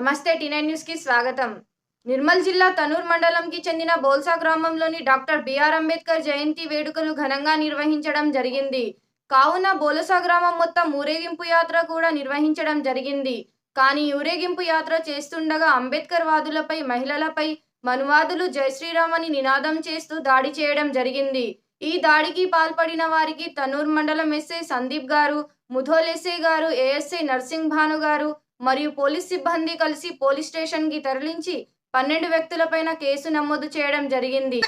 నమస్తే టీనైన్ న్యూస్కి స్వాగతం. నిర్మల్ జిల్లా తనూర్ మండలంకి చెందిన బోల్సా గ్రామంలోని డాక్టర్ బిఆర్ అంబేద్కర్ జయంతి వేడుకలు ఘనంగా నిర్వహించడం జరిగింది. కావున బోలసా గ్రామం మొత్తం ఊరేగింపు యాత్ర కూడా నిర్వహించడం జరిగింది. కానీ ఊరేగింపు యాత్ర చేస్తుండగా అంబేద్కర్ వాదులపై మహిళలపై మనువాదులు జై శ్రీరామ్ అని నినాదం చేస్తూ దాడి చేయడం జరిగింది. ఈ దాడికి పాల్పడిన వారికి తనూర్ మండలం SI Sandeep garu Mudhol SI garu ASI Narsing Bhanu garu మరియు పోలీస్ సిబ్బంది కలిసి పోలీస్ స్టేషన్కి తరలించి పన్నెండు వ్యక్తులపైన కేసు నమోదు చేయడం జరిగింది.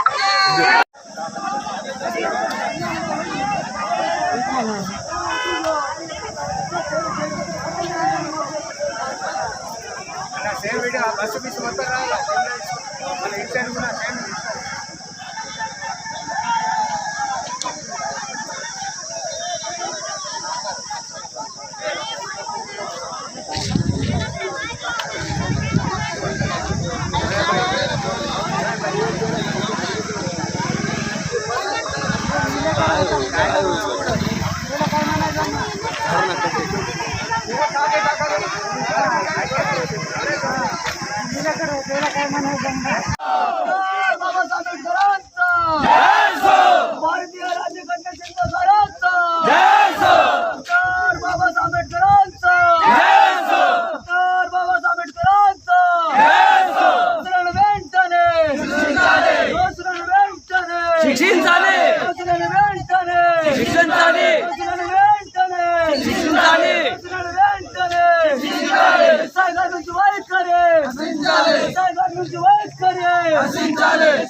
బస్సు మొత్తం ఇక్కడ ఒకేలా ఏమనేది నుంచి వైఖరి.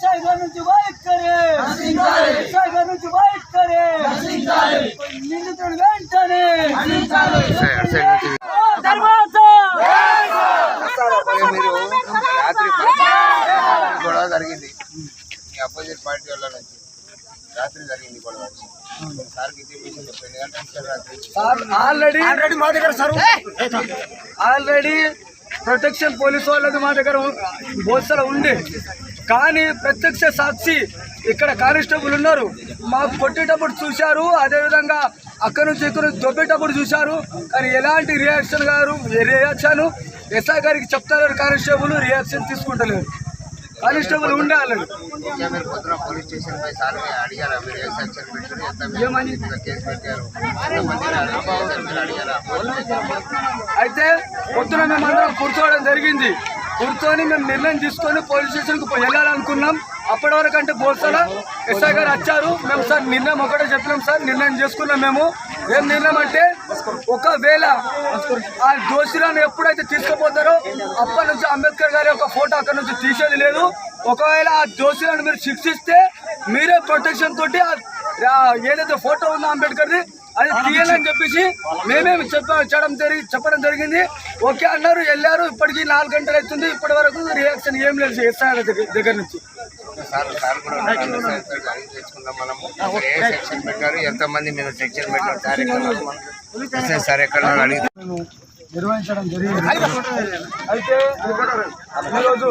సాగర్ నుంచి వైఖరి. సాగర్ నుంచి వైఖరి. నిందితుడు వెంటనే. తర్వాత మీరు రాత్రి గొడవ జరిగింది మీ అపోజిట్ పార్టీ వాళ్ళ నుంచి రాత్రి జరిగింది గొడవ ఆల్రెడీ ఆల్రెడీ మా దగ్గర సర్వ్ ఆల్రెడీ ప్రొటెక్షన్ పోలీస్ వాళ్ళది మా దగ్గర బోత్సల ఉంది. కానీ ప్రత్యక్ష సాక్షి ఇక్కడ కానిస్టేబుల్ ఉన్నారు. మాకు కొట్టేటప్పుడు చూశారు అదేవిధంగా అక్కడ నుంచి ఇక్కడ నుంచి దొబ్బేటప్పుడు చూశారు. కానీ ఎలాంటి రియాక్షన్ గారు రియాక్షన్ ఎస్ఐ గారికి చెప్తారు కానిస్టేబుల్ రియాక్షన్ తీసుకుంటలేదు కానిస్టేబుల్ ఉండాలి. అయితే పొద్దున మేము అందరం కూర్చోవడం జరిగింది. కూర్చొని మేము నిర్ణయం తీసుకొని పోలీస్ స్టేషన్కి పోయి వెళ్ళాలనుకున్నాం. అప్పటి వరకు అంటే బోర్సల ఎస్ఐ గారు వచ్చారు. మేము సార్ నిర్ణయం ఒకటే చెప్పినాం సార్. నిర్ణయం చేసుకున్నాం మేము. ఏం నిర్ణయం అంటే ఒకవేళ ఆ దోషులను ఎప్పుడైతే తీసుకుపోతారో అప్పటి నుంచి అంబేద్కర్ గారి యొక్క ఫోటో అక్కడ నుంచి తీసేది లేదు. ఒకవేళ ఆ దోషులను మీరు శిక్షిస్తే మీరే ప్రొటెక్షన్ తోటి ఏదైతే ఫోటో ఉందో అంబేద్కర్ది అది తీయాలని చెప్పేసి మేమేమి చెప్ప చెప్పడం జరిగి చెప్పడం జరిగింది. ఓకే అన్నారు వెళ్ళారు. ఇప్పటికి నాలుగు గంటలు అవుతుంది. ఇప్పటి వరకు రియాక్షన్ ఏం లేదు ఎస్ఐ దగ్గర నుంచి. సార్ సార్ కూడా ఉన్నారు. సార్ సార్ అడిగి తెచ్చుకుందాం మనము. మీరు ఏ సెక్షన్ పెట్టారు? ఎంతమంది సెక్షన్ సార్ ఎక్కడ అడిగి నిర్వహించడం జరిగింది. అయితే ఈరోజు